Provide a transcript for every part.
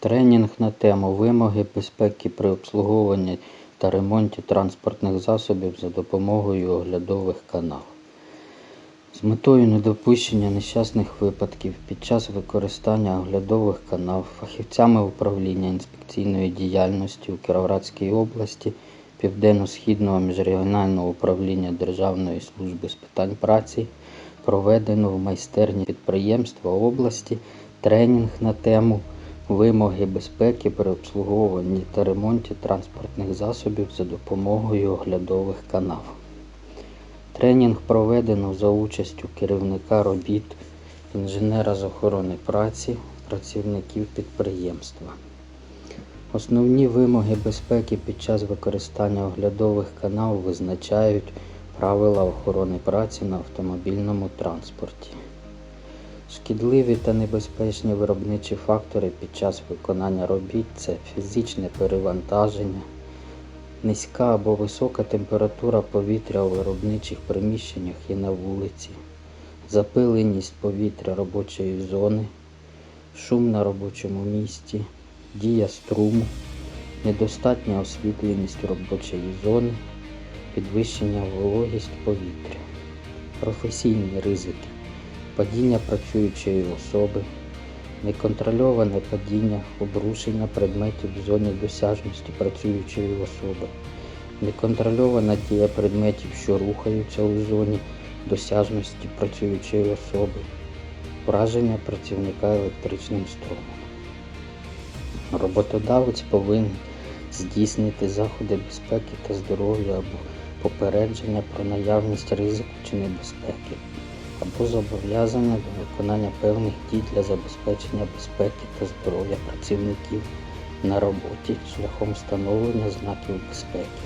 Тренінг на тему вимоги безпеки при обслуговуванні та ремонті транспортних засобів за допомогою оглядових канав. З метою недопущення нещасних випадків під час використання оглядових канав фахівцями управління інспекційної діяльності у Кіровоградській області Південно-Східного міжрегіонального управління Державної служби з питань праці проведено в майстерні підприємства області тренінг на тему вимоги безпеки при обслуговуванні та ремонті транспортних засобів за допомогою оглядових канав. Тренінг проведено за участю керівника робіт, інженера з охорони праці, працівників підприємства. Основні вимоги безпеки під час використання оглядових канав визначають правила охорони праці на автомобільному транспорті. Шкідливі та небезпечні виробничі фактори під час виконання робіт це фізичне перевантаження, низька або висока температура повітря у виробничих приміщеннях і на вулиці, запиленість повітря робочої зони, шум на робочому місці, дія струму, недостатня освітленість робочої зони, підвищення вологість повітря, професійні ризики, падіння працюючої особи, неконтрольоване падіння, обрушення предметів в зоні досяжності працюючої особи, неконтрольована дія предметів, що рухаються у зоні досяжності працюючої особи, враження працівника електричним струмом. Роботодавець повинен здійснити заходи безпеки та здоров'я або попередження про наявність ризику чи небезпеки, або зобов'язання до виконання певних дій для забезпечення безпеки та здоров'я працівників на роботі шляхом встановлення знаків безпеки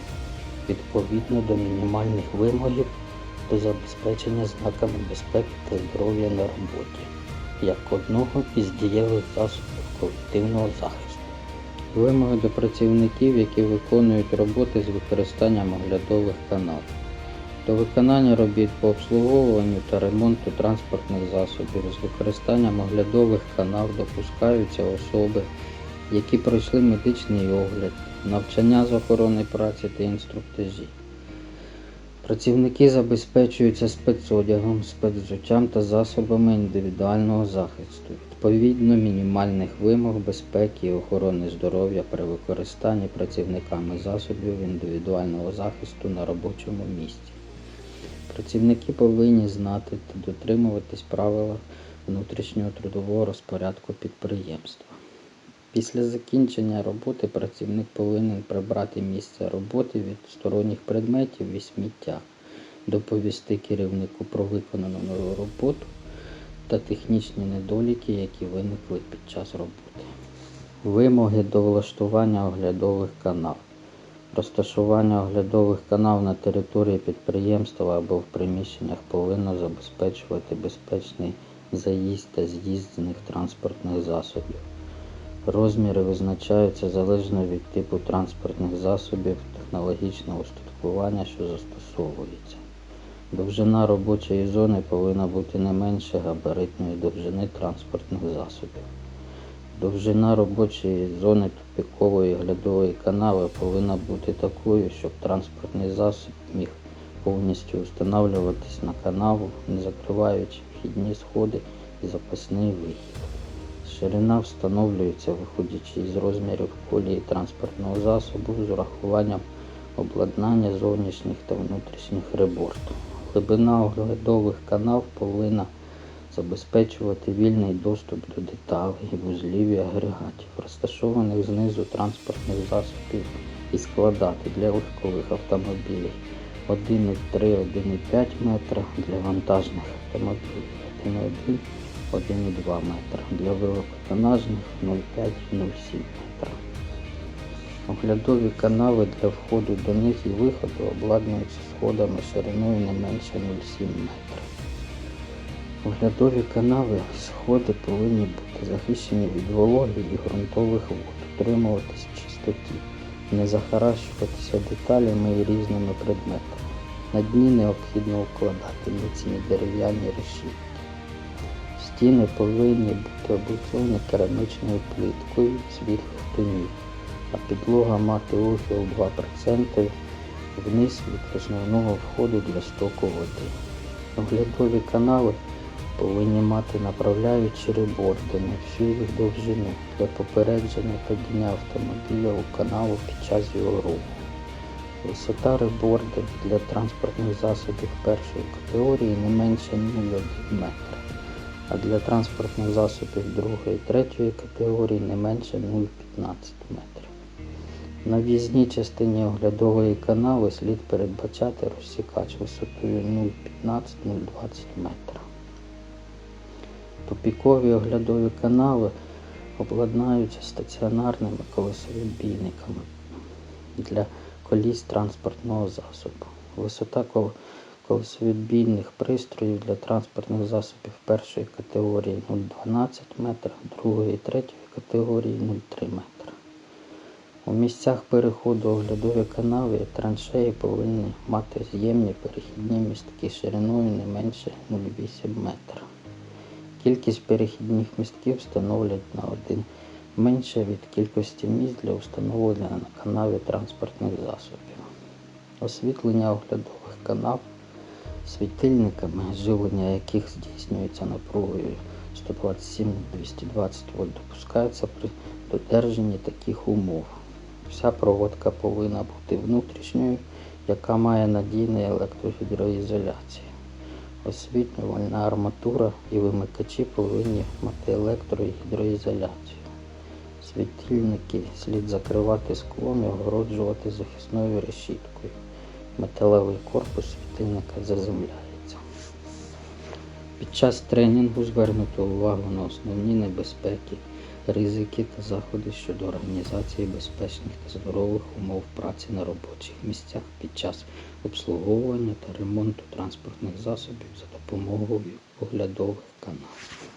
відповідно до мінімальних вимогів до забезпечення знаками безпеки та здоров'я на роботі як одного із дієвих засобів колективного захисту. Вимоги до працівників, які виконують роботи з використанням оглядових каналів. До виконання робіт по обслуговуванню та ремонту транспортних засобів з використанням оглядових канав допускаються особи, які пройшли медичний огляд, навчання з охорони праці та інструктажі. Працівники забезпечуються спецодягом, спецвзуттям та засобами індивідуального захисту відповідно мінімальних вимог безпеки і охорони здоров'я при використанні працівниками засобів індивідуального захисту на робочому місці. Працівники повинні знати та дотримуватись правил внутрішнього трудового розпорядку підприємства. Після закінчення роботи працівник повинен прибрати місце роботи від сторонніх предметів і сміття, доповісти керівнику про виконану роботу та технічні недоліки, які виникли під час роботи. Вимоги до влаштування оглядових канав. Розташування оглядових канав на території підприємства або в приміщеннях повинно забезпечувати безпечний заїзд та з'їзд з них транспортних засобів. Розміри визначаються залежно від типу транспортних засобів, технологічного устаткування, що застосовується. Довжина робочої зони повинна бути не менше габаритної довжини транспортних засобів. Довжина робочої зони тупікової глядової канави повинна бути такою, щоб транспортний засіб міг повністю встановлюватись на канаву, не закриваючи вхідні сходи і запасний вихід. Ширина встановлюється, виходячи із розмірів колії транспортного засобу з урахуванням обладнання зовнішніх та внутрішніх реборд. Глибина оглядових канав повинна забезпечувати вільний доступ до деталей, вузлів і агрегатів, розташованих знизу транспортних засобів і складати для легкових автомобілів 1,3-1,5 метра, для вантажних автомобілів 1,1 1,2 метра, для великотонажних 0,5-0,7 метра. Оглядові канави для входу до них і виходу обладнуються сходами шириною не менше 0,7 метра. Оглядові канави сходи повинні бути захищені від вологи і ґрунтових вод, утримуватись чистоті, не захаращуватися деталями і різними предметами. На дні необхідно укладати міцні дерев'яні решітки. Стіни повинні бути облицовані керамічною плиткою світлих тонів, а підлога мати ухил 2% вниз від основного входу для стоку води. Оглядові канали повинні мати направляючі реборди на всю їх довжину для попередження падіння автомобіля у каналу під час його руху. Висота ребордів для транспортних засобів першої категорії не менше 0,1 метра, а для транспортних засобів другої і третьої категорії не менше 0,15 метрів. На в'їзній частині оглядової канави слід передбачати розсікач висотою 0,15-0,20 метра. Тупікові оглядові канави обладнаються стаціонарними колесовідбійниками для коліс транспортного засобу. Висота кол- колесовідбійних пристроїв для транспортних засобів першої категорії 0,12 метра, другої і третьої категорії 0,3 метра. У місцях переходу оглядові канави і траншеї повинні мати з'ємні перехідні містки шириною не менше 0,8 метра. Кількість перехідних містків становлять на один менше від кількості місць для встановлення на канаві транспортних засобів. Освітлення оглядових канав світильниками, живлення яких здійснюється напругою 127-220 вольт, допускається при додержанні таких умов. Вся проводка повинна бути внутрішньою, яка має надійну електрогідроізоляцію. Освітлювальна арматура і вимикачі повинні мати електро- і гідроізоляцію. Світильники слід закривати склом і огороджувати захисною решіткою. Металевий корпус світильника заземляється. Під час тренінгу звернути увагу на основні небезпеки, ризики та заходи щодо організації безпечних та здорових умов праці на робочих місцях під час обслуговування та ремонту транспортних засобів за допомогою оглядових каналів.